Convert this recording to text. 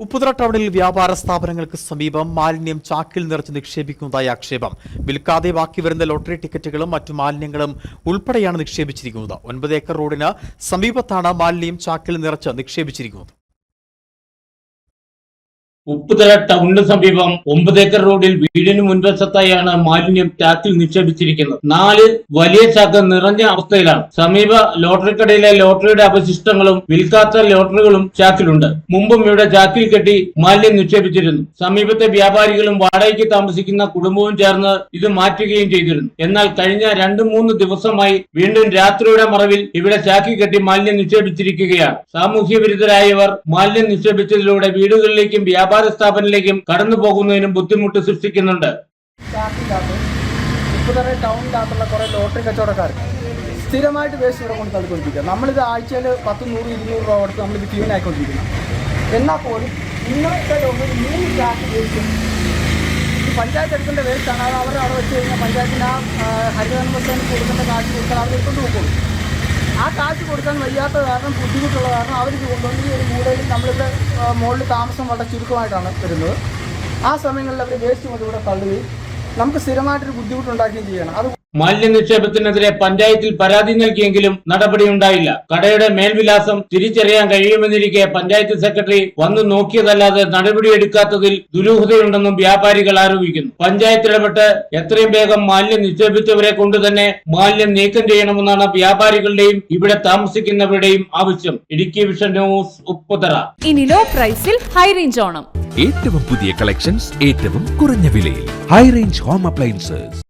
ഉപ്പുതറ ടൗണിൽ വ്യാപാര സ്ഥാപനങ്ങൾക്ക് സമീപം മാലിന്യം ചാക്കിൽ നിറച്ച് നിക്ഷേപിക്കുന്നതായി ആക്ഷേപം. വിൽക്കാതെ ബാക്കി വരുന്ന ലോട്ടറി ടിക്കറ്റുകളും മറ്റു മാലിന്യങ്ങളും ഉൾപ്പെടെയാണ് നിക്ഷേപിച്ചിരിക്കുന്നത്. ഒൻപത് ഏക്കർ റോഡിന് സമീപത്താണ് മാലിന്യം ചാക്കിൽ നിറച്ച് നിക്ഷേപിച്ചിരിക്കുന്നത്. ഉപ്പുതല ടൗണിന് സമീപം ഒമ്പത് ഏക്കർ റോഡിൽ വീടിന് മുൻവശത്തായാണ് മാലിന്യം ചാക്കിൽ നിക്ഷേപിച്ചിരിക്കുന്നത്. നാല് വലിയ ചാക്ക് നിറഞ്ഞ അവസ്ഥയിലാണ്. സമീപ ലോട്ടറി കടയിലെ ലോട്ടറിയുടെ അവശിഷ്ടങ്ങളും വിൽക്കാത്ത ലോട്ടറികളും ചാക്കിലുണ്ട് മുമ്പും ഇവിടെ ചാക്കിൽ കെട്ടി മാലിന്യം നിക്ഷേപിച്ചിരുന്നു. സമീപത്തെ വ്യാപാരികളും വാടകയ്ക്ക് താമസിക്കുന്ന കുടുംബവും ചേർന്ന് ഇത് മാറ്റുകയും ചെയ്തിരുന്നു. എന്നാൽ കഴിഞ്ഞ രണ്ടു മൂന്ന് ദിവസമായി വീണ്ടും രാത്രിയുടെ മറവിൽ ഇവിടെ ചാക്കി കെട്ടി മാലിന്യം നിക്ഷേപിച്ചിരിക്കുകയാണ്. സാമൂഹ്യ വിരുദ്ധരായവർ മാലിന്യം നിക്ഷേപിച്ചതിലൂടെ വീടുകളിലേക്കും വ്യാപാര സ്ഥാപനങ്ങളിലേക്കും കടന്നു പോകുന്നതിനും ബുദ്ധിമുട്ട് സൃഷ്ടിക്കുന്നുണ്ട്. കുറേ കച്ചവടക്കാർ സ്ഥിരമായിട്ട് വേസ്റ്റ് ഇവിടെ കൊണ്ട് തള്ളിക്കൊണ്ടിരിക്കുക നമ്മളിത് ആഴ്ചയിൽ പത്ത് നൂറ് ഇരുന്നൂറ് രൂപ കൊടുത്ത് നമ്മളിത് ക്ലീൻ ആയിക്കൊണ്ടിരിക്കണം എന്നാൽ പോലും ഇന്നത്തെ ഒരു മൂന്ന് ചാക്ക് വേസ്റ്റ് പഞ്ചായത്ത് എടുക്കേണ്ട വേസ്റ്റാണ് അവർ അവിടെ വെച്ച് കഴിഞ്ഞാൽ ആ ഹരിതകർമ്മ കൊടുക്കേണ്ട കാശ് കൊടുക്കാൻ അവർ എടുത്തുകൊണ്ട് പോകുള്ളൂ ആ കാശ് കൊടുക്കാൻ വയ്യാത്ത കാരണം ബുദ്ധിമുട്ടുള്ള കാരണം അവർ കൊണ്ടുവന്ന് ഈ ഒരു മൂലയിൽ നമ്മളിവിടെ മുകളിൽ താമസം വളരെ ചുരുക്കമായിട്ടാണ് വരുന്നത്. ആ സമയങ്ങളിൽ അവർ വേസ്റ്റ് കൊണ്ട് ഇവിടെ തള്ളുകയും നമുക്ക് സ്ഥിരമായിട്ടൊരു ബുദ്ധിമുട്ടുണ്ടാക്കുകയും ചെയ്യണം. അത് മാലിന്യ നിക്ഷേപത്തിനെതിരെ പഞ്ചായത്തിൽ പരാതി നൽകിയെങ്കിലും നടപടിയുണ്ടായില്ല. കടയുടെ മേൽവിലാസം തിരിച്ചറിയാൻ കഴിയുമെന്നിരിക്കെ പഞ്ചായത്ത് സെക്രട്ടറി വന്നു നോക്കിയതല്ലാതെ നടപടിയെടുക്കാത്തതിൽ ദുരൂഹതയുണ്ടെന്നും വ്യാപാരികൾ ആരോപിക്കുന്നു. പഞ്ചായത്ത് ഇടപെട്ട് എത്രയും വേഗം മാലിന്യം നിക്ഷേപിച്ചവരെ കൊണ്ട് തന്നെ മാലിന്യം നീക്കം ചെയ്യണമെന്നാണ് വ്യാപാരികളുടെയും ഇവിടെ താമസിക്കുന്നവരുടെയും ആവശ്യം. Idukki vision news Upputhara. ഇനി ലോ പ്രൈസിൽ ഹൈ റേഞ്ച് ഓണം. ഏറ്റവും പുതിയ കളക്ഷൻസ് ഏറ്റവും കുറഞ്ഞ വിലയിൽ. High range home appliances